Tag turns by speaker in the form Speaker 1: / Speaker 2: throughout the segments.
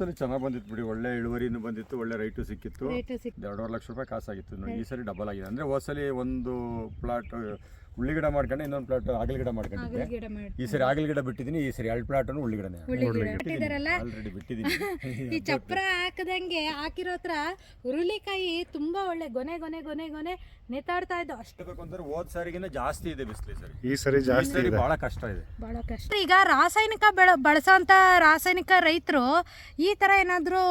Speaker 1: ಸಲ ಚೆನ್ನಾಗಿ ಬಂದಿತ್ತು ಬಿಡಿ. ಒಳ್ಳೆ ಇಳುವರಿನೂ ಬಂದಿತ್ತು ಒಳ್ಳೆ ರೈಟು ಸಿಕ್ಕಿತ್ತು. ಎರಡೂವರೆ ಲಕ್ಷ ರೂಪಾಯಿ ಕಾಸಾಗಿತ್ತು. ನೋಡಿ ಈ ಸರಿ ಡಬಲ್ ಆಗಿದೆ. ಅಂದರೆ ಹೋದ ಸಲ ಒಂದು ಪ್ಲಾಟ್ ಉಳ್ಳಿ ಗಿಡ ಮಾಡ್ಕೊಂಡೆ ಇನ್ನೊಂದು ಪ್ಲಾಟ್ ಆಗಲ್ ಗಿಡ ಮಾಡ್ಕೊಂಡಿದ್ದೆ.
Speaker 2: ಗಿಡ ಮಾಡಿ
Speaker 1: ಈ ಸರಿ ಆಗಲ್ ಗಿಡ ಬಿಟ್ಟಿದ್ದೀನಿ ಈ ಸರಿ ಎರಡು ಪ್ಲಾಟ್ ಉಳ್ಳಿ ಗಿಡನೇ.
Speaker 2: ಬಿಟ್ಟಿದಾರಲ್ಲ
Speaker 1: ಆಲ್ರೆಡಿ ಬಿಟ್ಟಿದ್ದೀನಿ.
Speaker 2: ಈ ಚಪ್ರ ಹಾಕದಂಗೆ ಹಾಕಿರೋ ಹತ್ರ ಹುರುಳಿಕಾಯಿ ತುಂಬಾ ಒಳ್ಳೆ ಗೊನೆ ಗೊನೆ ಗೊನೆ ಗೊನೆ ನೇತಾಡ್ತಾ ಇದ್ದು. ಅಷ್ಟು
Speaker 1: ಬೇಕಂದ್ರೆ ಹೋದ ಸಾರಿಗಿಂತ ಜಾಸ್ತಿ ಇದೆ ಬಿಸಿಲು ಸರಿ.
Speaker 3: ಈ ಸರಿ ಜಾಸ್ತಿ ಇದೆ.
Speaker 1: ಬಹಳ ಕಷ್ಟ ಇದೆ.
Speaker 2: ಬಹಳ ಕಷ್ಟ. ಈಗ ರಾಸಾಯನಿಕ ಬೆಳ ರಾಸಾಯನಿಕ ರೈತರು ಈ ತರ ಏನಾದ್ರೂ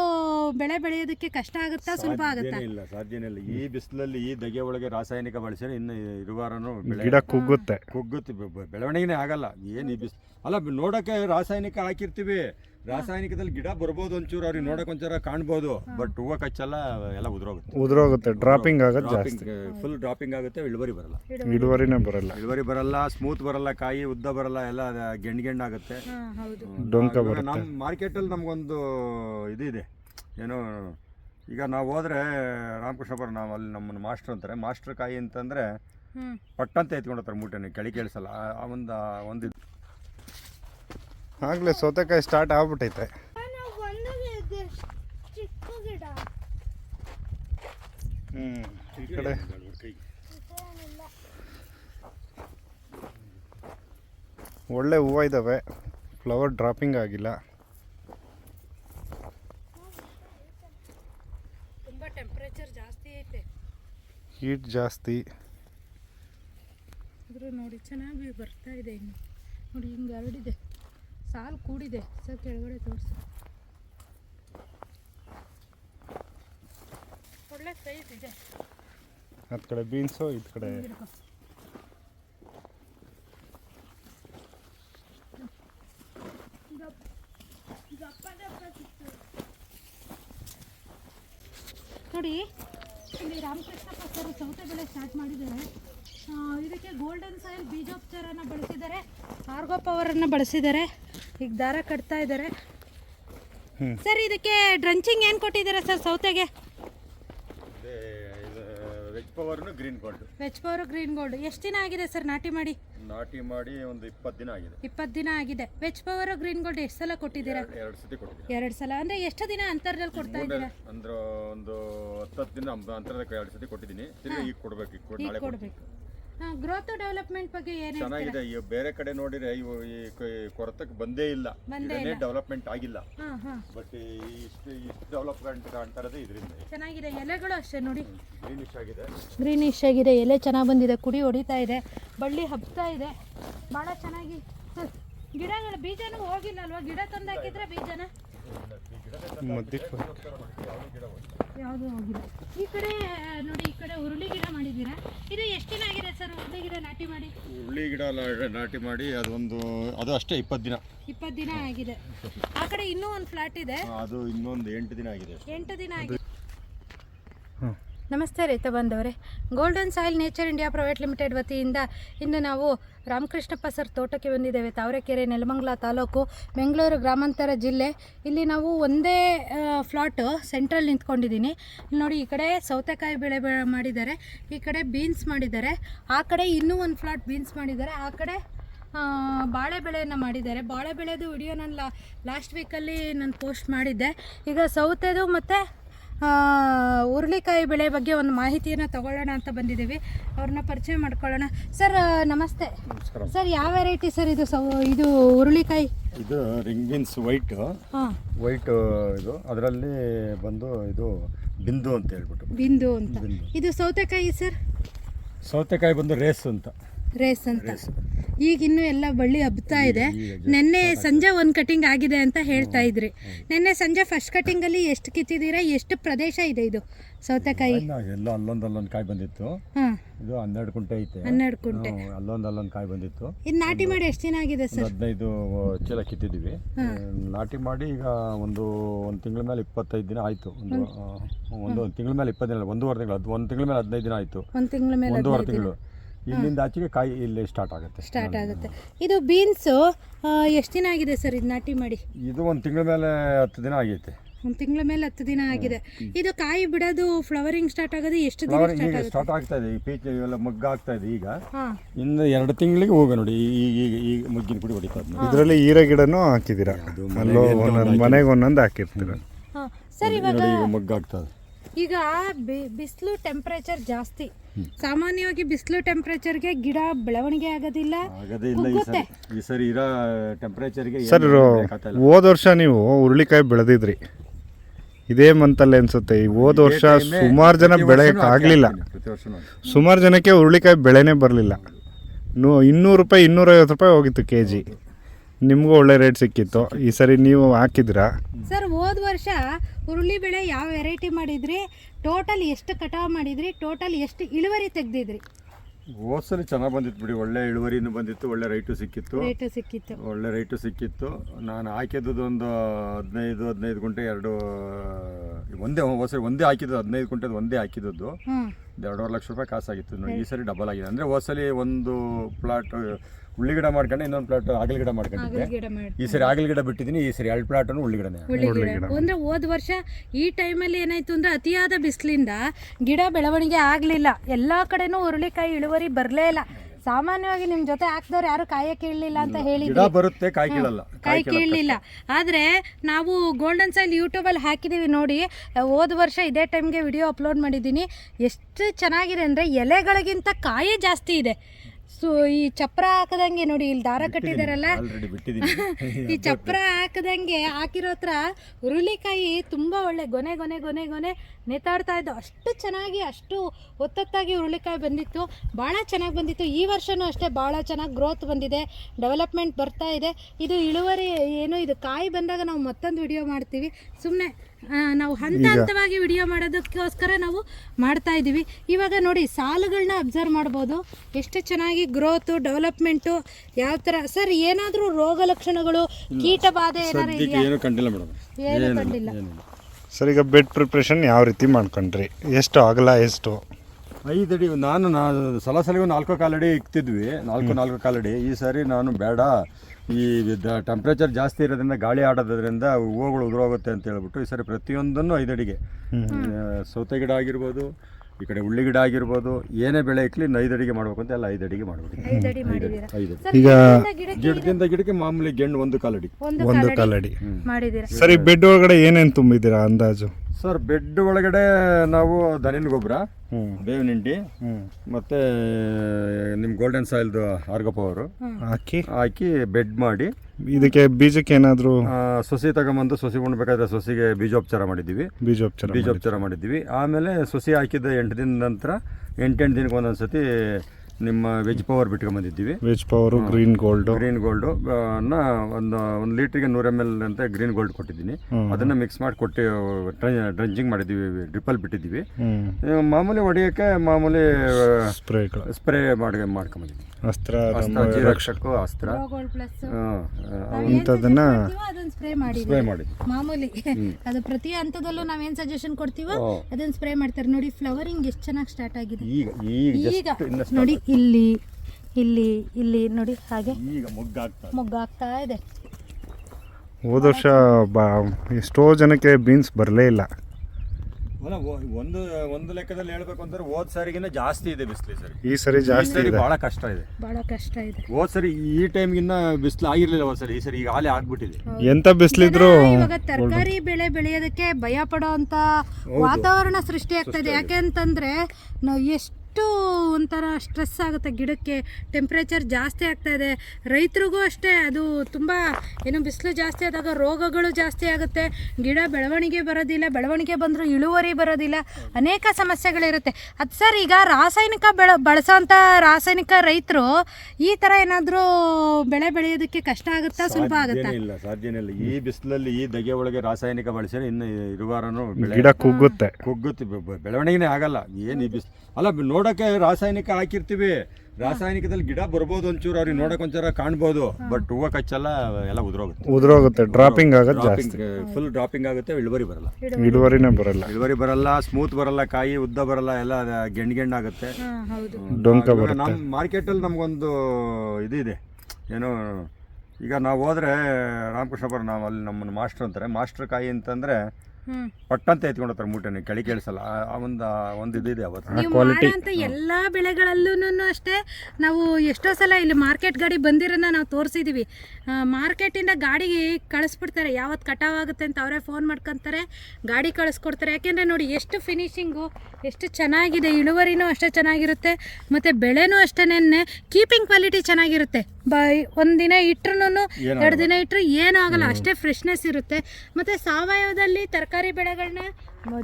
Speaker 2: ಬೆಳೆ ಬೆಳೆಯೋದಕ್ಕೆ ಕಷ್ಟ ಆಗುತ್ತಾ ಸುಲಭ ಆಗುತ್ತಾ?
Speaker 1: ಇಲ್ಲ ಸಾಧ್ಯನೇ ಇಲ್ಲ. ಈ ಬಿಸಿಲಲ್ಲಿ ಈ ದಗೆ ಒಳಗೆ ರಾಸಾಯನಿಕ ಬಳಸಿದ್ರೆ ಇನ್ನು ಇರುವಾರನು ಬೆಳೆ
Speaker 3: ಗಿಡ ಕುಗ್ಗುತ್ತೆ.
Speaker 1: ಕುಗ್ಗುತ್ತೆ. ಬೆಳವಣಿಗೆನೇ ಆಗಲ್ಲ. ಏನು ಈ ಬಿಸ್ ಅಲ್ಲ ನೋಡಕ್ಕೆ ರಾಸಾಯನಿಕ ಹಾಕಿರ್ತೀವಿ. ರಾಸಾಯನಿಕದಲ್ಲಿ ಗಿಡ ಬರ್ಬೋದು ಒಂಚೂರು ಅವ್ರಿಗೆ ನೋಡಕ್ ಒಂಚೂರ ಕಾಣ್ಬೋದು. ಬಟ್ ಹೂವು ಕಚ್ಚಲ್ಲ ಎಲ್ಲ ಉದುರೋಗುತ್ತೆ.
Speaker 3: ಉದ್ರೋಗುತ್ತೆ. ಡ್ರಾಪಿಂಗ್ ಆಗುತ್ತೆ ಜಾಸ್ತಿ.
Speaker 1: ಫುಲ್ ಡ್ರಾಪಿಂಗ್ ಆಗುತ್ತೆ ಇಳುವರಿ ಬರಲ್ಲ.
Speaker 3: ಇಳುವರಿನೇ ಬರಲ್ಲ.
Speaker 1: ಇಳುವರಿ ಬರಲ್ಲ ಸ್ಮೂತ್ ಬರಲ್ಲ ಕಾಯಿ ಉದ್ದ ಬರಲ್ಲ ಎಲ್ಲ ಗೆಂಡ್ ಗೆಂಡ್
Speaker 2: ಆಗುತ್ತೆ. ಹೌದು.
Speaker 3: ಡೊಂಕ ಬರುತ್ತೆ.
Speaker 1: ನಮ್ಮ ಮಾರ್ಕೆಟಲ್ಲಿ ನಮಗೊಂದು ಇದಿದೆ. ಇದೆ ಏನು ಈಗ ನಾವು ಹೋದ್ರೆ ರಾಮಕೃಷ್ಣಪುರ ನಾವು ಅಲ್ಲಿ ನಮ್ಮನ್ನು ಮಾಸ್ಟರ್ ಅಂತಾರೆ. ಮಾಸ್ಟರ್ ಕಾಯಿ ಅಂತಂದ್ರೆ ಪಟ್ಟಂತ ಎತ್ಕೊಂಡು ಹೋಗ್ತಾರೆ ಮೂಟೆನ ಕೆಳಿ ಕೇಳಿಸಲ್ಲ. ಆ- ಒಂದು ಒಂದು ಇದು.
Speaker 3: ಆಗ್ಲೇ ಸೌತೆಕಾಯಿ ಸ್ಟಾರ್ಟ್ ಆಗ್ಬಿಟ್ಟೈತೆ ಹ್ಮ್ ಈ ಕಡೆ. ಒಳ್ಳೆ ಹೂವು ಇದ್ದಾವೆ ಫ್ಲವರ್ ಡ್ರಾಪಿಂಗ್ ಆಗಿಲ್ಲ.
Speaker 2: ತುಂಬಾ ಟೆಂಪರೇಚರ್ ಜಾಸ್ತಿ ಐತೆ.
Speaker 3: ಹೀಟ್ ಜಾಸ್ತಿ.
Speaker 2: ಆದ್ರೂ ನೋಡಿ ಚೆನ್ನಾಗಿ ಬರ್ತಾ ಇದೆ ಇನ್ನು. ನೋಡಿ ಹಿಂಗೆ ಹರಡಿದೆ. ಸಾಲು ಕೂಡಿದೆ. ಸರ್ ಕೆಳಗಡೆ ತೋರಿಸಿ. ಒಳ್ಳೆ ಸೈಜ್ ಇದೆ.
Speaker 3: ಹತ್ತು ಕಡೆ ಬೀನ್ಸು ಈ ಕಡೆ
Speaker 2: ನೋಡಿ ಇಲ್ಲಿ ರಾಮಕೃಷ್ಣ ಪಕ್ಕರು ಸೌತೆ ಬೆಳೆ ಸ್ಟಾರ್ಟ್ ಮಾಡಿದ್ದಾರೆ. ಇದಕ್ಕೆ ಗೋಲ್ಡನ್ ಸಾಯಿಲ್ ಬೀಜೋಪಚಾರನ ಬಳಸಿದ್ದಾರೆ. ಆರ್ಗೋ ಪವರನ್ನು ಬಳಸಿದ್ದಾರೆ. ಈಗ ದಾರ ಕಟ್ತಾ ಇದ್ದಾರೆ. ಸರ್ ಇದಕ್ಕೆ ಡ್ರಂಚಿಂಗ್ ಏನು ಕೊಟ್ಟಿದ್ದಾರೆ ಸರ್ ಸೌತೆಗೆ?
Speaker 1: Veg ಪವರ್ನು green gold
Speaker 2: veg power green gold ಎಷ್ಟು ದಿನ ಆಗಿದೆ ಸರ್ ನಾಟಿ ಮಾಡಿ?
Speaker 1: ನಾಟಿ ಮಾಡಿ ಒಂದು ಇಪ್ಪತ್ತು ದಿನ ಆಗಿದೆ.
Speaker 2: ಇಪ್ಪತ್ತು ದಿನ ಆಗಿದೆ. ವೆಜ್ ಪವರ್ ಗ್ರೀನ್ ಗೋಲ್ಡ್ ಎಷ್ಟು ಸಲ ಕೊಟ್ಟಿದ್ದೀರಾ?
Speaker 1: ಎರಡು ಸತಿ ಕೊಟ್ಟಿದ್ದೀರಾ
Speaker 2: ಎರಡು ಸಲ. ಅಂದರೆ ಎಷ್ಟು ದಿನ ಅಂತರದಲ್ಲಿ ಕೊಡ್ತಾ ಇದ್ದೀರಾ?
Speaker 1: ಅಂದ್ರೆ ಒಂದು ಹತ್ತತ್ತು ದಿನ ಅಂತರದಲ್ಲಿ ಎರಡು ಸತಿ ಕೊಟ್ಟಿದ್ದೀನಿ. ತಿರ್ಗಿ ಈಗ ಕೊಡಬೇಕು ಈಗ
Speaker 2: ಕೊಡಬೇಕು. ಗ್ರೋತ್ ಡೆವಲಪ್ಮೆಂಟ್ ಬಗ್ಗೆ ಏನು
Speaker 1: ಚೆನ್ನಾಗಿದೆ. ಈ ಬೇರೆ ಕಡೆ ನೋಡಿದ್ರೆ ಇವು ಈ ಕ- ಕೊರತಕ್ಕೆ ಬಂದೇ ಇಲ್ಲ. ಇದನ್ನೇ ಡೆವಲಪ್ಮೆಂಟ್ ಆಗಿಲ್ಲ.
Speaker 2: ಹಾಂ ಹಾಂ.
Speaker 1: ಬಟ್ ಇಷ್ಟು ಇಷ್ಟು ಡೆವಲಪ್ಮೆಂಟ್ ಕಾಣ್ತಾ ಇರೋದೇ ಇದರಿಂದ.
Speaker 2: ಚೆನ್ನಾಗಿದೆ. ಎಲೆಗಳು ಅಷ್ಟೇ ನೋಡಿ.
Speaker 1: ಗ್ರೀನಿಶ್ ಆಗಿದೆ.
Speaker 2: ಗ್ರೀನಿಶ್ ಆಗಿದೆ. ಎಲೆ ಚೆನ್ನಾಗಿ ಬಂದಿದೆ. ಕುಡಿ ಹೊಡಿತಾ ಇದೆ. ಬಳ್ಳಿ ಹಬ್ತಾ ಇದೆ. ಭಾಳ ಚೆನ್ನಾಗಿ. ಗಿಡಗಳು ಗಿಡಗಳ ಬೀಜನೂ ಹೋಗಿಲ್ಲ ಅಲ್ವಾ? ಗಿಡ ತಂದಾಕಿದ್ರೆ ಬೀಜನ?
Speaker 3: ಮಧ್ಯಕ್ಕೆ
Speaker 2: ಯಾವುದು ಹೋಗಿಲ್ಲ. ಈ ಕಡೆ ನೋಡಿ ಈ ಕಡೆ ಹುರುಳಿ ಗಿಡ ಮಾಡಿದ್ದೀರಾ? ಇದು ಎಷ್ಟು ದಿನ ಆಗಿದೆ ಸರ್ ಹುರುಳಿ ಗಿಡ ನಾಟಿ ಮಾಡಿ?
Speaker 1: ಹುರುಳಿ ಗಿಡ ನಾಟಿ ಮಾಡಿ ಅದೊಂದು ಅದು ಅಷ್ಟೇ ಇಪ್ಪತ್ತು ದಿನ.
Speaker 2: ಇಪ್ಪತ್ತು ದಿನ ಆಗಿದೆ. ಆ ಕಡೆ ಇನ್ನೂ ಒಂದು ಫ್ಲಾಟ್ ಇದೆ.
Speaker 1: ಅದು ಇನ್ನೊಂದು ಎಂಟು ದಿನ ಆಗಿದೆ.
Speaker 2: ಎಂಟು ದಿನ ಆಗಿದೆ. ನಮಸ್ತೆ ರೈತ ಬಂದವರೇ golden soil nature India private limited ವತಿಯಿಂದ ಇಂದು ನಾವು ರಾಮಕೃಷ್ಣಪ್ಪ ಸರ್ ತೋಟಕ್ಕೆ ಬಂದಿದ್ದೇವೆ. ತಾವರೆಕೆರೆ, ನೆಲಮಂಗ್ಲ ತಾಲೂಕು, ಬೆಂಗಳೂರು ಗ್ರಾಮಾಂತರ ಜಿಲ್ಲೆ. ಇಲ್ಲಿ ನಾವು ಒಂದೇ ಫ್ಲಾಟು ಸೆಂಟ್ರಲ್ ನಿಂತ್ಕೊಂಡಿದ್ದೀನಿ. ನೋಡಿ, ಈ ಕಡೆ ಸೌತೆಕಾಯಿ ಬೆಳೆ ಮಾಡಿದ್ದಾರೆ. ಈ ಕಡೆ ಬೀನ್ಸ್ ಮಾಡಿದ್ದಾರೆ. ಆ ಕಡೆ ಇನ್ನೂ ಒಂದು ಫ್ಲಾಟ್ ಬೀನ್ಸ್ ಮಾಡಿದ್ದಾರೆ. ಆ ಕಡೆ ಬಾಳೆ ಬೆಳೆಯನ್ನು ಮಾಡಿದ್ದಾರೆ. ಬಾಳೆ ಬೆಳೆದು ವಿಡಿಯೋ ನಾನು ಲಾಸ್ಟ್ ವೀಕಲ್ಲಿ ನಾನು ಪೋಸ್ಟ್ ಮಾಡಿದ್ದೆ. ಈಗ ಸೌತೆದು ಮತ್ತು ಹುರುಳಿಕಾಯಿ ಬೆಳೆ ಬಗ್ಗೆ ಒಂದು ಮಾಹಿತಿಯನ್ನು ತಗೊಳ್ಳೋಣ ಅಂತ ಬಂದಿದ್ದೀವಿ. ಅವ್ರನ್ನ ಪರಿಚಯ ಮಾಡ್ಕೊಳ್ಳೋಣ. ಸರ್ ನಮಸ್ತೆ. ಸರ್ ಯಾವ ವೆರೈಟಿ ಸರ್ ಇದು ಸೌ ಇದು ಹುರುಳಿಕಾಯಿ?
Speaker 1: ಇದು ರಿಂಗ್ ಬೀನ್ಸ್ ವೈಟ್
Speaker 2: ಹಾಂ.
Speaker 1: ವೈಟ್ ಇದು. ಅದರಲ್ಲಿ ಬಂದು ಇದು ಬಿಂದು ಅಂತ ಹೇಳ್ಬಿಟ್ಟು.
Speaker 2: ಬಿಂದು ಅಂತ. ಇದು ಸೌತೆಕಾಯಿ ಸರ್?
Speaker 1: ಸೌತೆಕಾಯಿ ಬಂದು ರೇಸ್ ಅಂತ.
Speaker 2: ರೇಸ್ ಅಂತ. ಈಗ ಇನ್ನೂ ಎಲ್ಲ ಬಳ್ಳಿ ಹಬ್ತಾ ಇದೆ. ನೆನ್ನೆ ಸಂಜೆ ಒಂದು ಕಟಿಂಗ್ ಆಗಿದೆ ಅಂತ ಹೇಳ್ತಾ ಇದ್ರಿ. ನಿನ್ನೆ ಸಂಜೆ ಫಸ್ಟ್ ಕಟಿಂಗಲ್ಲಿ ಎಷ್ಟು ಕಿತ್ತಿದ್ದೀರಾ ಎಷ್ಟು ಪ್ರದೇಶ ಇದೆ ಇದು? ಸೌತೆಕಾಯಿ.
Speaker 1: ಎಲ್ಲ ಅಲ್ಲೊಂದು ಅಲ್ಲೊಂದು ಕಾಯಿ ಬಂದಿತ್ತು. ಇದು ಹನ್ನೆರಡು ಕುಂಟೆ ಐತೆ.
Speaker 2: ಹನ್ನೆರಡು ಕುಂಟೆ.
Speaker 1: ಅಲ್ಲೊಂದ್ ಅಲ್ಲೊಂದು ಕಾಯಿ ಬಂದಿತ್ತು.
Speaker 2: ಇದು ನಾಟಿ ಮಾಡಿ ಎಷ್ಟು ದಿನ ಆಗಿದೆ ಸರ್?
Speaker 1: ಹದಿನೈದು ಚೀಲ ಕಿತ್ತಿದ್ದೀವಿ. ನಾಟಿ ಮಾಡಿ ಈಗ ಒಂದು ಒಂದು ತಿಂಗಳ ಮೇಲೆ ಇಪ್ಪತ್ತೈದು ದಿನ ಆಯ್ತು. ಒಂದು ಒಂದು ತಿಂಗಳ ಮೇಲೆ ಇಪ್ಪತ್ತು ದಿನ ಒಂದೂವರೆ ತಿಂಗಳು ಅದು ಒಂದು ತಿಂಗಳ ಮೇಲೆ ಹದಿನೈದು ದಿನ ಆಯ್ತು.
Speaker 2: ಒಂದು ತಿಂಗಳ ಮೇಲೆ
Speaker 1: ಒಂದೂವರೆ ತಿಂಗಳು. ಇಲ್ಲಿಂದ ಆಚೆಗೆ ಕಾಯಿ ಇಲ್ಲಿ ಸ್ಟಾರ್ಟ್ ಆಗುತ್ತೆ.
Speaker 2: ಸ್ಟಾರ್ಟ್ ಆಗುತ್ತೆ. ಇದು ಬೀನ್ಸು ಎಷ್ಟು ದಿನ ಆಗಿದೆ ಸರ್ ಇದು ನಾಟಿ ಮಾಡಿ?
Speaker 1: ಇದು ಒಂದು ತಿಂಗಳ ಮೇಲೆ ಹತ್ತು ದಿನ ಆಗೈತೆ.
Speaker 2: ಒಂದು ತಿಂಗಳ ಮೇಲೆ ಹತ್ತು ದಿನ ಆಗಿದೆ. ಇದು ಕಾಯಿ ಬಿಡೋದು ಫ್ಲವರಿಂಗ್ ಸ್ಟಾರ್ಟ್ ಆಗೋದು ಎಷ್ಟು ದಿನ ಸ್ಟಾರ್ಟ್
Speaker 1: ಈಗ
Speaker 2: ಆಗುತ್ತೆ?
Speaker 1: ಸ್ಟಾರ್ಟ್ ಆಗ್ತಾ ಇದೆ. ಈ ಪೀಚ್ ಇವೆಲ್ಲ ಮಗ್ಗ ಆಗ್ತಾ ಇದೆ ಈಗ. ಇನ್ನು ಎರಡು ತಿಂಗಳಿಗೆ ಹೋಗ ನೋಡಿ. ಈಗ ಈಗ ಈಗ ಮುಗ್ಗಿನ ಕುಡಿ ಹೊಡಿತಾ ಇದ್ನ.
Speaker 3: ಇದರಲ್ಲಿ ಹೀರೆ ಗಿಡನೂ ಹಾಕಿದ್ದೀರಾ? ಅಲ್ಲೋ
Speaker 1: ಮನೆಗೆ
Speaker 3: ಒಂದೊಂದು
Speaker 1: ಒಂದು
Speaker 3: ಮನೆಗೆ ಒಂದೊಂದು ಹಾಕಿರ್ತೀರ?
Speaker 2: ಹಾಂ. ಸರ್ ಇವಾಗ
Speaker 1: ನೋಡಿ ಈಗ ಮಗ್ಗ ಆಗ್ತಾ ಇದೆ.
Speaker 2: ಈಗ ಬಿಸಿಲು ಟೆಂಪರೇಚರ್ ಜಾಸ್ತಿ. ಸಾಮಾನ್ಯವಾಗಿ ಬಿಸಿಲು ಟೆಂಪರೇಚರ್ಗೆ ಗಿಡ ಬೆಳವಣಿಗೆ ಆಗೋದಿಲ್ಲ.
Speaker 1: ಆಗದೇ ಇಲ್ಲ ಈ ಸರಿ. ಈ ಸರಿ ಇರೋ ಟೆಂಪ್ರೇಚರ್ಗೆ
Speaker 3: ಸರ್ ಹೋದ ವರ್ಷ ನೀವು ಹುರುಳಿಕಾಯಿ ಬೆಳೆದಿದ್ರಿ. ಇದೇ ಮಂತಲ್ಲಿ ಅನ್ಸುತ್ತೆ ಈ ಹೋದ ವರ್ಷ ಸುಮಾರು ಜನ ಬೆಳೆಯಕ್ಕೆ ಆಗಲಿಲ್ಲ. ಸುಮಾರು ಜನಕ್ಕೆ ಹುರುಳಿಕಾಯಿ ಬೆಳೆನೇ ಬರಲಿಲ್ಲ. ನೂ ಇನ್ನೂರು ರೂಪಾಯಿ ಇನ್ನೂರೈವತ್ತು ರೂಪಾಯಿ ಹೋಗಿತ್ತು ಕೆ ಜಿ ನಿಮಗೂ ಒಳ್ಳೆ ರೇಟ್ ಸಿಕ್ಕಿತ್ತು. ಈ ಸರಿ ನೀವು ಹಾಕಿದ್ರಾ
Speaker 2: ಸರ್ ಹೋದ ವರ್ಷ ಹುರುಳಿ ಬೆಳೆ ಯಾವ ವೆರೈಟಿ ಮಾಡಿದ್ರಿ? ಟೋಟಲ್ ಎಷ್ಟು ಕಟಾವು ಮಾಡಿದ್ರಿ? ಟೋಟಲ್ ಎಷ್ಟು ಇಳುವರಿ ತೆಗ್ದಿದ್ರಿ?
Speaker 1: ಹೋದ್ಸಲಿ ಚೆನ್ನಾಗಿ ಬಂದಿತ್ತು ಬಿಡಿ. ಒಳ್ಳೆ ಇಳುವರಿನೂ ಬಂದಿತ್ತು ಒಳ್ಳೆ ರೈಟು ಸಿಕ್ಕಿತ್ತು.
Speaker 2: ರೇಟು ಸಿಕ್ಕಿತ್ತು.
Speaker 1: ಒಳ್ಳೆ ರೈಟು ಸಿಕ್ಕಿತ್ತು. ನಾನು ಹಾಕಿದ್ದು ಒಂದು ಹದಿನೈದು ಹದಿನೈದು ಗುಂಟೆ ಎರಡು ಒಂದೇ ಹೋದ್ಸರಿ ಒಂದೇ ಹಾಕಿದ್ದು ಹದಿನೈದು ಗುಂಟೆದು ಒಂದೇ ಹಾಕಿದ್ದು ಎರಡೂವರೆ ಲಕ್ಷ ರೂಪಾಯಿ ಕಾಸಾಗಿತ್ತು ನೋಡಿ. ಈ ಸರಿ. ಡಬಲ್ ಆಗಿದೆ. ಅಂದರೆ ಹೋದ್ಸಲಿ ಒಂದು ಪ್ಲಾಟ್ ಉಳ್ಳಿ ಗಿಡ ಮಾಡ್ಕೊಂಡೆ ಇನ್ನೊಂದು ಪ್ಲಾಟ್ ಆಗಲ್ ಗಿಡ ಮಾಡ್ಕೊಂಡಿದ್ದೆ.
Speaker 2: ಗಿಡ ಮಾಡಿ
Speaker 1: ಈ ಸರಿ ಆಗಲ್ ಗಿಡ ಬಿಟ್ಟಿದ್ದೀನಿ ಈ ಸರಿ ಎರಡು ಪ್ಲಾಟನ್ನು ಉಳ್ಳಿ ಗಿಡನೇ
Speaker 2: ಹುಳಿ ಗಿಡ ಅಂದ್ರೆ ಹೋದ ವರ್ಷ ಈ ಟೈಮಲ್ಲಿ ಏನಾಯ್ತು ಅಂದ್ರೆ ಅತಿಯಾದ ಬಿಸಿಲಿಂದ ಗಿಡ ಬೆಳವಣಿಗೆ ಆಗಲಿಲ್ಲ. ಎಲ್ಲ ಕಡೆನೂ ಹುರುಳಿಕಾಯಿ ಇಳುವರಿ ಬರಲೇ ಇಲ್ಲ. ಸಾಮಾನ್ಯವಾಗಿ ನಿಮ್ಮ ಜೊತೆ ಹಾಕ್ದವ್ರು ಯಾರು ಕಾಯ ಕೀಳಲಿಲ್ಲ ಅಂತ
Speaker 1: ಗಿಡ
Speaker 2: ಹೇಳಿದ್ರಿ.
Speaker 1: ಬರುತ್ತೆ ಕಾಯಿ ಕೀಳಲ್ಲ.
Speaker 2: ಕಾಯಿ ಕೀಳಲಿಲ್ಲ. ಆದರೆ ನಾವು ಗೋಲ್ಡನ್ ಸೈಲ್ ಯೂಟ್ಯೂಬಲ್ಲಿ ಹಾಕಿದ್ದೀವಿ ನೋಡಿ. ಹೋದ ವರ್ಷ ಇದೇ ಟೈಮ್ಗೆ ವಿಡಿಯೋ ಅಪ್ಲೋಡ್ ಮಾಡಿದ್ದೀನಿ. ಎಷ್ಟು ಚೆನ್ನಾಗಿದೆ ಅಂದರೆ ಎಲೆಗಳಿಗಿಂತ ಕಾಯೇ ಜಾಸ್ತಿ ಇದೆ. ಸೊ ಈ ಚಪ್ರ ಹಾಕದಂಗೆ ನೋಡಿ ಇಲ್ಲಿ ದಾರ ಕಟ್ಟಿದಾರಲ್ಲ? ಈ ಚಪ್ರ ಹಾಕದಂಗೆ ಹಾಕಿರೋ ಹತ್ರ ಹುರುಳಿಕಾಯಿ ತುಂಬ ಒಳ್ಳೆ ಗೊನೆ ಗೊನೆ ಗೊನೆ ಗೊನೆ ನೇತಾಡ್ತಾ ಇದ್ದು. ಅಷ್ಟು ಚೆನ್ನಾಗಿ ಅಷ್ಟು ಒತ್ತೊತ್ತಾಗಿ ಹುರುಳಿಕಾಯಿ ಬಂದಿತ್ತು. ಭಾಳ ಚೆನ್ನಾಗಿ ಬಂದಿತ್ತು. ಈ ವರ್ಷವೂ ಅಷ್ಟೇ ಭಾಳ ಚೆನ್ನಾಗಿ ಗ್ರೋತ್ ಬಂದಿದೆ. ಡೆವಲಪ್ಮೆಂಟ್ ಬರ್ತಾ ಇದೆ. ಇದು ಇಳುವರಿ ಏನು ಇದು ಕಾಯಿ ಬಂದಾಗ ನಾವು ಮತ್ತೊಂದು ವಿಡಿಯೋ ಮಾಡ್ತೀವಿ. ಸುಮ್ಮನೆ ನಾವು ಹಂತ ಹಂತವಾಗಿ ವಿಡಿಯೋ ಮಾಡೋದಕ್ಕೋಸ್ಕರ ನಾವು ಮಾಡ್ತಾ ಇದ್ದೀವಿ. ಇವಾಗ ನೋಡಿ ಸಾಲುಗಳನ್ನ ಅಬ್ಸರ್ವ್ ಮಾಡ್ಬೋದು. ಎಷ್ಟು ಚೆನ್ನಾಗಿ ಗ್ರೋತು ಡೆವಲಪ್ಮೆಂಟು ಯಾವ ಥರ ಸರ್ ಏನಾದರೂ ರೋಗ ಲಕ್ಷಣಗಳು ಕೀಟ ಬಾಧೆ ಏನಾದ್ರು
Speaker 1: ಸದ್ಯಕ್ಕೆ ಏನು ಕಂಡಿಲ್ಲ ಮೇಡಮ್.
Speaker 2: ಏನು ಕಂಡಿಲ್ಲ.
Speaker 3: ಸರ್ ಈಗ ಬೆಡ್ ಪ್ರಿಪ್ರೇಷನ್ ಯಾವ ರೀತಿ ಮಾಡ್ಕೊಂಡ್ರಿ? ಎಷ್ಟು ಅಗಲ ಎಷ್ಟು?
Speaker 1: ಐದು ಅಡಿ ನಾನು ನಾನು ಸಲ ಸಲಿಗೂ ನಾಲ್ಕು ಕಾಲಡಿ ಇಕ್ತಿದ್ವಿ. ನಾಲ್ಕು ನಾಲ್ಕು ಕಾಲಡಿ. ಈ ಸಾರಿ ನಾನು ಬೇಡ. ಈ ಟೆಂಪ್ರೇಚರ್ ಜಾಸ್ತಿ ಇರೋದ್ರಿಂದ ಗಾಳಿ ಆಡೋದ್ರಿಂದ ಹೂವುಗಳು ಉದುರೋಗುತ್ತೆ ಅಂತ ಹೇಳ್ಬಿಟ್ಟು ಈ ಸಾರಿ ಪ್ರತಿಯೊಂದನ್ನು ಐದು ಅಡಿಗೆ ಸೌತೆ ಗಿಡ ಆಗಿರ್ಬೋದು ಈ ಕಡೆ ಉಳ್ಳಿ ಗಿಡ ಆಗಿರ್ಬೋದು ಏನೇ ಬೆಳೆ ಇಕ್ಲಿ ಐದು ಅಡಿಗೆ ಮಾಡ್ಬೇಕು ಅಂತ ಎಲ್ಲ ಐದು ಅಡಿಗೆ ಮಾಡ್ಬಿಟ್ಟು
Speaker 2: ಐದು ಅಡಿ
Speaker 1: ಐದು ಅಡಿ
Speaker 3: ಈಗ
Speaker 2: ಗಿಡದಿಂದ ಗಿಡಕ್ಕೆ
Speaker 1: ಮಾಮೂಲಿ ಗೆಣ್ಣು ಒಂದು ಕಾಲಡಿ.
Speaker 2: ಒಂದು
Speaker 3: ಒಂದು
Speaker 2: ಕಾಲಡಿ
Speaker 3: ಸರಿ ಬೆಡ್ ಒಳಗಡೆ ಏನೇನು ತುಂಬಿದ್ದೀರಾ ಅಂದಾಜು?
Speaker 1: ಸರ್ ಬೆಡ್ ಒಳಗಡೆ ನಾವು ದನಿನ ಗೊಬ್ಬರ ಬೇವಿನ ಹಿಂಡಿ ಮತ್ತೆ ನಿಮ್ ನಿಮ್ಮ ಗೋಲ್ಡನ್ ಸಾಯಿಲ್ದು ಆರ್ಗೋ ಅವರು.
Speaker 3: ಹಾಕಿ.
Speaker 1: ಹಾಕಿ ಬೆಡ್ ಮಾಡಿ.
Speaker 3: ಇದಕ್ಕೆ ಬೀಜಕ್ಕೆ ಏನಾದರೂ
Speaker 1: ಸೊಸಿ ತಗೊಂಬಂದು ಸೊಸಿ ಉಣ್ಬೇಕಾದ್ರೆ ಸೊಸಿಗೆ ಬೀಜೋಪಚಾರ ಮಾಡಿದ್ದೀವಿ.
Speaker 3: ಬೀಜೋಪಚಾರ
Speaker 1: ಬೀಜೋಪಚಾರ ಮಾಡಿದ್ದೀವಿ. ಆಮೇಲೆ ಸೊಸಿ ಹಾಕಿದ ಎಂಟು ದಿನದ ನಂತರ ಎಂಟೆಂಟು ದಿನಕ್ಕೆ ಒಂದೊಂದು ಸತಿ ನಿಮ್ಮ veg power ಬಿಟ್ಕೊಂಬಂದಿದ್ದೀವಿ.
Speaker 3: Veg power green gold
Speaker 1: green gold ಅನ್ನ ಒಂದು ಒಂದು ಲೀಟ್ರಿಗೆ ನೂರ ಎಂ ಎಲ್ ಅಂತ ಗ್ರೀನ್ ಗೋಲ್ಡ್ ಕೊಟ್ಟಿದ್ದೀನಿ. ಅದನ್ನ ಮಿಕ್ಸ್ ಮಾಡಿ ಕೊಟ್ಟು ಡ್ರಂಜಿಂಗ್ ಮಾಡಿದ್ದೀವಿ ಡ್ರಿಪ್ಪಲ್ ಬಿಟ್ಟಿದ್ದೀವಿ. ಮಾಮೂಲಿ ಹೊಡಿಯೋಕ್ಕೆ ಮಾಮೂಲಿ
Speaker 3: ಸ್ಪ್ರೇ
Speaker 1: ಸ್ಪ್ರೇ ಮಾಡಿ ಮಾಡ್ಕೊಂಬಂದಿದ್ದೀವಿ.
Speaker 3: ಅಸ್ತ್ರ
Speaker 1: ರಕ್ಷಕ ಅಸ್ತ್ರ.
Speaker 2: ಅದನ್ನ ಸ್ಪ್ರೇ ಮಾಡಿ ಮಾಮೂಲಿ. ಅದು ಪ್ರತಿ ಹಂತದಲ್ಲೂ ನಾವೇನ್ ಸಜೆಷನ್ ಕೊಡ್ತೀವೋ. ಅದನ್ನ ಸ್ಪ್ರೇ ಮಾಡ್ತಾರೆ. ನೋಡಿ ಫ್ಲವರಿಂಗ್ ಎಷ್ಟು ಚೆನ್ನಾಗಿ ಸ್ಟಾರ್ಟ್ ಆಗಿದೆ.
Speaker 1: ಈಗ
Speaker 2: ನೋಡಿ ಇಲ್ಲಿ ಇಲ್ಲಿ ಇಲ್ಲಿ ನೋಡಿ ಹಾಗೆ.
Speaker 1: ಈಗ ಮುಗ್ಗಾಗ್ತಾ
Speaker 2: ಮೊಗ್ಗಾಗ್ತಾ ಇದೆ.
Speaker 3: ಹೋದ ವರ್ಷ ಬಾ ಎಷ್ಟೋ ಜನಕ್ಕೆ ಬೀನ್ಸ್ ಬರಲೇ ಇಲ್ಲ.
Speaker 1: ಅಲ್ಲ ಒಂದು ಒಂದು ಲೆಕ್ಕದಲ್ಲಿ ಹೇಳ್ಬೇಕು ಅಂದ್ರೆ ಹೋದ್ ಸರಿಗಿನ ಜಾಸ್ತಿ ಇದೆ ಬಿಸಿಲು ಸರಿ.
Speaker 3: ಈ ಸರಿ ಜಾಸ್ತಿ
Speaker 1: ಸರಿ
Speaker 3: ಇದೆ.
Speaker 1: ಬಹಳ ಕಷ್ಟ ಇದೆ.
Speaker 2: ಬಹಳ ಕಷ್ಟ ಇದೆ.
Speaker 1: ಹೋದ್ ಸರಿ ಈ ಟೈಮ್ಗಿನ್ನ ಬಿಸಿಲು ಆಗಿರ್ಲಿಲ್ಲ ಹೋದ್ ಸರಿ ಈ ಸರಿ ಈಗ ಹಾಲೆ ಆಗ್ಬಿಟ್ಟಿದೆ.
Speaker 3: ಎಂತ ಬಿಸಿಲಿದ್ರು
Speaker 2: ಇವಾಗ ತರಕಾರಿ ಬೆಳೆ ಬೆಳೆಯೋದಕ್ಕೆ ಭಯ ಪಡೋ ಅಂತ ವಾತಾವರಣ ಸೃಷ್ಟಿ ಆಗ್ತಾ ಇದೆ. ಯಾಕೆ ಅಂತಂದ್ರೆ ನಾವು ಎಷ್ಟು ಒಂಥರ ಸ್ಟ್ರೆಸ್ ಆಗುತ್ತೆ ಗಿಡಕ್ಕೆ. ಟೆಂಪ್ರೇಚರ್ ಜಾಸ್ತಿ ಆಗ್ತಾ ಇದೆ. ರೈತರಿಗೂ ಅಷ್ಟೇ ಅದು ತುಂಬ ಏನು ಬಿಸಿಲು ಜಾಸ್ತಿ ಆದಾಗ ರೋಗಗಳು ಜಾಸ್ತಿ ಆಗುತ್ತೆ. ಗಿಡ ಬೆಳವಣಿಗೆ ಬರೋದಿಲ್ಲ ಬೆಳವಣಿಗೆ ಬಂದರೂ ಇಳುವರಿ ಬರೋದಿಲ್ಲ. ಅನೇಕ ಸಮಸ್ಯೆಗಳಿರುತ್ತೆ. ಅದು ಸರ್ ಈಗ ರಾಸಾಯನಿಕ ಬೆಳ ಬಳಸೋಂಥ ರಾಸಾಯನಿಕ ರೈತರು ಈ ಥರ ಏನಾದರೂ ಬೆಳೆ ಬೆಳೆಯೋದಕ್ಕೆ ಕಷ್ಟ ಆಗುತ್ತಾ ಸುಲಭ ಆಗುತ್ತಾ?
Speaker 1: ಇಲ್ಲ ಸಾಧ್ಯನೇ ಇಲ್ಲ. ಈ ಬಿಸಿಲಲ್ಲಿ ಈ ದಗೆ ಒಳಗೆ ರಾಸಾಯನಿಕ ಬಳಸಿದ್ರೆ ಇನ್ನು ಇರುವಾರನೂ
Speaker 3: ಗಿಡ ಕುಗ್ಗುತ್ತೆ.
Speaker 1: ಕುಗ್ಗುತ್ತೆ. ಬೆಳವಣಿಗೆನೇ ಆಗಲ್ಲ. ಏನು ಈ ಬಿಸಿಲು ಅಲ್ಲ ನೋಡಕ್ಕೆ ರಾಸಾಯನಿಕ ಹಾಕಿರ್ತೀವಿ. ರಾಸಾಯನಿಕದಲ್ಲಿ ಗಿಡ ಬರ್ಬೋದು ಒಂಚೂರು ಅವ್ರಿಗೆ ನೋಡಕ್ ಒಂಚೂರ ಕಾಣ್ಬೋದು. ಬಟ್ ಹೂವು ಕಚ್ಚಲ್ಲ ಎಲ್ಲ ಉದುರೋಗುತ್ತೆ.
Speaker 3: ಉದುರೋಗುತ್ತೆ. ಡ್ರಾಪಿಂಗ್ ಆಗುತ್ತೆ ಜಾಸ್ತಿ.
Speaker 1: ಫುಲ್ ಡ್ರಾಪಿಂಗ್ ಆಗುತ್ತೆ ಇಳುವರಿ ಬರಲ್ಲ.
Speaker 3: ಇಳುವರಿನೇ ಬರಲ್ಲ.
Speaker 1: ಇಳುವರಿ ಬರಲ್ಲ ಸ್ಮೂತ್ ಬರಲ್ಲ ಕಾಯಿ ಉದ್ದ ಬರಲ್ಲ ಎಲ್ಲ ಗೆಂಡ್ ಗೆಂಡ್
Speaker 2: ಆಗುತ್ತೆ. ಹೌದು.
Speaker 3: ಡೊಂಕ.
Speaker 1: ನಮ್ಮ ಮಾರ್ಕೆಟಲ್ಲಿ ನಮಗೊಂದು ಇದಿದೆ. ಇದೆ ಏನು ಈಗ ನಾವು ಹೋದ್ರೆ ರಾಮಕೃಷ್ಣ ಬರ ನಾವು ಅಲ್ಲಿ ನಮ್ಮನ್ನು ಮಾಸ್ಟರ್ ಅಂತಾರೆ. ಮಾಸ್ಟರ್ ಕಾಯಿ ಅಂತಂದರೆ
Speaker 2: ಹ್ಮ್.
Speaker 1: ಪಟ್ ಅಂತ ಎತ್ಕೊಂಡು ಹೋಗ್ತಾರೆ ಮೂಟೆನ ಕೆಳಗೆ ಕೇಳಿಸಲ್ಲ. ಆ- ಒಂದು ಒಂದು ಇದಿದೆ ಅವತ್ತು.
Speaker 2: ನೀವು. ಮಾಡೋಂಥ ಎಲ್ಲ ಬೆಳೆಗಳಲ್ಲೂ ಅಷ್ಟೇ ನಾವು ಎಷ್ಟೋ ಸಲ ಇಲ್ಲಿ ಮಾರ್ಕೆಟ್ ಗಾಡಿ ಬಂದಿರೋನ್ನ ನಾವು ತೋರಿಸಿದ್ದೀವಿ ಮಾರ್ಕೆಟಿಂದ ಗಾಡಿ ಕಳಿಸ್ಬಿಡ್ತಾರೆ ಯಾವತ್ತು ಕಟಾವ್ ಆಗುತ್ತೆ ಅಂತ ಅವರೇ ಫೋನ್ ಮಾಡ್ಕೊತಾರೆ ಗಾಡಿ ಕಳಿಸ್ಕೊಡ್ತಾರೆ. ಯಾಕೆಂದರೆ ನೋಡಿ ಎಷ್ಟು ಫಿನಿಶಿಂಗು ಎಷ್ಟು ಚೆನ್ನಾಗಿದೆ ಇಳುವರಿನೂ ಅಷ್ಟೇ ಚೆನ್ನಾಗಿರುತ್ತೆ ಮತ್ತು ಬೆಳೆನೂ ಅಷ್ಟೇ ಕೀಪಿಂಗ್ ಕ್ವಾಲಿಟಿ ಚೆನ್ನಾಗಿರುತ್ತೆ. ಒಂದಿನ ಇಟ್ರು
Speaker 1: ಏನಾಗಲ್ಲ.
Speaker 2: ಎರಡು ದಿನ ಇಟ್ಟರು ಏನೂ ಆಗಲ್ಲ ಅಷ್ಟೇ ಫ್ರೆಶ್ನೆಸ್ ಇರುತ್ತೆ ಮತ್ತು ಸಾವಯವದಲ್ಲಿ ತರಕಾರಿ ಬೆಳೆಗಳನ್ನ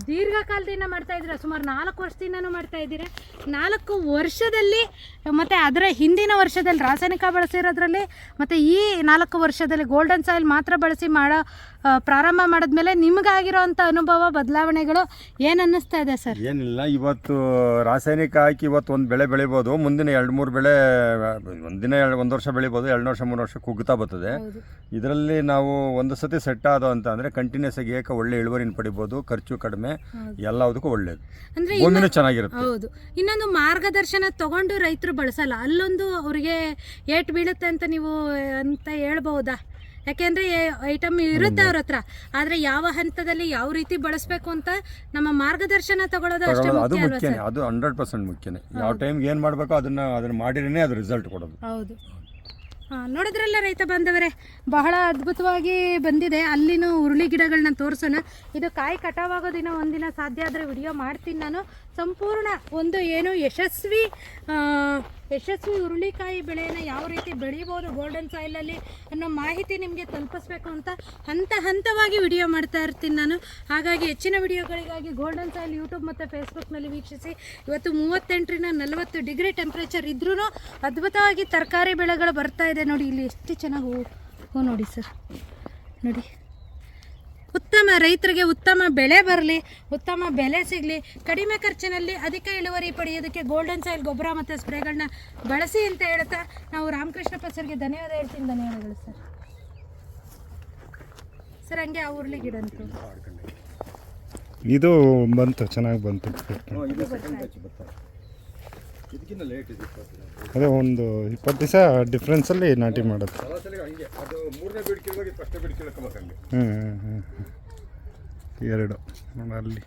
Speaker 2: ದೀರ್ಘಕಾಲದಿಂದ ಮಾಡ್ತಾ ಇದ್ದೀರಾ? ಸುಮಾರು ನಾಲ್ಕು ವರ್ಷದಿಂದನೂ ಮಾಡ್ತಾ ಇದ್ದೀರಾ? ನಾಲ್ಕು ವರ್ಷದಲ್ಲಿ ಮತ್ತು ಅದರ ಹಿಂದಿನ ವರ್ಷದಲ್ಲಿ ರಾಸಾಯನಿಕ ಬಳಸಿರೋದ್ರಲ್ಲಿ ಮತ್ತು ಈ ನಾಲ್ಕು ವರ್ಷದಲ್ಲಿ ಗೋಲ್ಡನ್ ಸಾಯಿಲ್ ಮಾತ್ರ ಬಳಸಿ ಮಾಡೋ ಪ್ರಾರಂಭ ಮಾಡಿದ್ಮೇಲೆ ನಿಮಗಾಗಿರೋವಂಥ ಅನುಭವ ಬದಲಾವಣೆಗಳು ಏನು ಅನ್ನಿಸ್ತಾ ಇದೆ ಸರ್?
Speaker 1: ಏನಿಲ್ಲ ಇವತ್ತು ರಾಸಾಯನಿಕ ಹಾಕಿ ಇವತ್ತು ಒಂದು ಬೆಳೆ ಬೆಳಿಬೋದು ಮುಂದಿನ ಎರಡು ಮೂರು ಬೆಳೆ ಒಂದಿನ ಎರಡು ಒಂದು ವರ್ಷ ಬೆಳಿಬೋದು ಎರಡು ವರ್ಷ ಮೂರು ವರ್ಷ ಕುಗ್ತಾ ಬರ್ತದೆ. ಇದರಲ್ಲಿ ನಾವು ಒಂದು ಸತಿ ಸೆಟ್ ಆದ ಅಂತ ಅಂದರೆ ಕಂಟಿನ್ಯೂಸ್ ಆಗಿ ಏಕ ಒಳ್ಳೆ ಇಳುವರಿನ ಪಡಿಬೋದು ಖರ್ಚು ಕಡಿಮೆ. ಎಲ್ಲದಕ್ಕೂ ಒಳ್ಳೇದು.
Speaker 2: ಅಂದ್ರೆ
Speaker 1: ಭೂಮಿನೂ ಚೆನ್ನಾಗಿರುತ್ತೆ.
Speaker 2: ಹೌದು. ಇನ್ನೊಂದು ಮಾರ್ಗದರ್ಶನ ತಗೊಂಡು ರೈತರು ಬಳಸಲ್ಲ. ಅಲ್ಲೊಂದು ಅವರಿಗೆ ಏಟ್ ಬೀಳುತ್ತೆ ಅಂತ ನೀವು ಅಂತ ಹೇಳ್ಬಹುದಾ ಯಾಕೆಂದ್ರೆ ಐಟಮ್ ಇರುತ್ತೆ ಅವ್ರ ಹತ್ರ. ಆದ್ರೆ ಯಾವ ಹಂತದಲ್ಲಿ ಯಾವ ರೀತಿ ಬಳಸಬೇಕು ಅಂತ ನಮ್ಮ ಮಾರ್ಗದರ್ಶನ ತಗೊಳ್ಳೋದು ಅಷ್ಟೇ
Speaker 1: ತಗೊಳ್ಳೋದು ಅದು
Speaker 2: ಮುಖ್ಯ ಅಲ್ವಾ
Speaker 1: ಮುಖ್ಯನೇ.
Speaker 2: ಸರ್
Speaker 1: ಅದು ಹಂಡ್ರೆಡ್ ಪರ್ಸೆಂಟ್ ಮುಖ್ಯನೇ. ಯಾವ ಟೈಮ್ಗೆ ಏನು ಮಾಡಬೇಕು ಅದನ್ನ ಅದನ್ನ ಮಾಡಿರೇ ಅದು ರಿಸಲ್ಟ್ ಕೊಡೋದು.
Speaker 2: ಹೌದು. ನೋಡಿದ್ರಲ್ಲ ರೈತ ಬಾಂಧವರೇ, ಬಹಳ ಅದ್ಭುತವಾಗಿ ಬಂದಿದೆ. ಅಲ್ಲಿನೂ ಹುರುಳಿ ಗಿಡಗಳನ್ನ ತೋರಿಸೋಣ. ಇದು ಕಾಯಿ ಕಟಾವಾಗೋ ದಿನ ಒಂದಿನ ಸಾಧ್ಯ ಆದರೆ ವಿಡಿಯೋ ಮಾಡ್ತೀನಿ ನಾನು. ಸಂಪೂರ್ಣ ಒಂದು ಏನು ಯಶಸ್ವಿ ಯಶಸ್ವಿ ಹುರುಳಿಕಾಯಿ ಬೆಳೆಯನ್ನು ಯಾವ ರೀತಿ ಬೆಳಿಬೋದು ಗೋಲ್ಡನ್ ಸಾಯಿಲಲ್ಲಿ ಅನ್ನೋ ಮಾಹಿತಿ ನಿಮಗೆ ತಲುಪಿಸ್ಬೇಕು ಅಂತ ಹಂತ ಹಂತವಾಗಿ ವಿಡಿಯೋ ಮಾಡ್ತಾ ಇರ್ತೀನಿ ನಾನು. ಹಾಗಾಗಿ ಹೆಚ್ಚಿನ ವಿಡಿಯೋಗಳಿಗಾಗಿ ಗೋಲ್ಡನ್ ಸಾಯಿಲ್ ಯೂಟ್ಯೂಬ್ ಮತ್ತು ಫೇಸ್ಬುಕ್ನಲ್ಲಿ ವೀಕ್ಷಿಸಿ. ಇವತ್ತು ಮೂವತ್ತೆಂಟರಿಂದ ನಲವತ್ತು ಡಿಗ್ರಿ ಟೆಂಪ್ರೇಚರ್ ಇದ್ರೂ ಅದ್ಭುತವಾಗಿ ತರಕಾರಿ ಬೆಳೆಗಳು ಬರ್ತಾ ಇದೆ ನೋಡಿ. ಇಲ್ಲಿ ಎಷ್ಟು ಚೆನ್ನಾಗಿ ಹೂ ಹೂ ನೋಡಿ ಸರ್. ನೋಡಿ. ಉತ್ತಮ ರೈತರಿಗೆ ಉತ್ತಮ ಬೆಳೆ ಬರಲಿ ಉತ್ತಮ ಬೆಲೆ ಸಿಗಲಿ ಕಡಿಮೆ ಖರ್ಚಿನಲ್ಲಿ ಅಧಿಕ ಇಳುವರಿ ಪಡೆಯೋದಕ್ಕೆ ಗೋಲ್ಡನ್ ಸಾಯಿಲ್ ಗೊಬ್ಬರ ಮತ್ತು ಸ್ಪ್ರೇಗಳನ್ನ ಬಳಸಿ ಅಂತ ಹೇಳ್ತಾ ನಾವು ರಾಮಕೃಷ್ಣಪ್ಪ ಸರ್ಗೆ ಧನ್ಯವಾದ ಹೇಳ್ತೀನಿ ಧನ್ಯವಾದಗಳು ಸರ್. ಸರ್ ಹಂಗೆ ಆ ಉರುಳಿ ಗಿಡ ಅಂತೂ.
Speaker 3: ಇದು ಬಂತು ಚೆನ್ನಾಗಿ ಬಂತು. ಅದೇ ಒಂದು ಇಪ್ಪತ್ತು ದಿವಸ ಡಿಫ್ರೆನ್ಸಲ್ಲಿ ನಾಟಿ ಮಾಡೋದು. ಹ್ಞೂ ಹ್ಞೂ ಹ್ಞೂ ಎರಡು ನೋಡಿ ಅಲ್ಲಿ.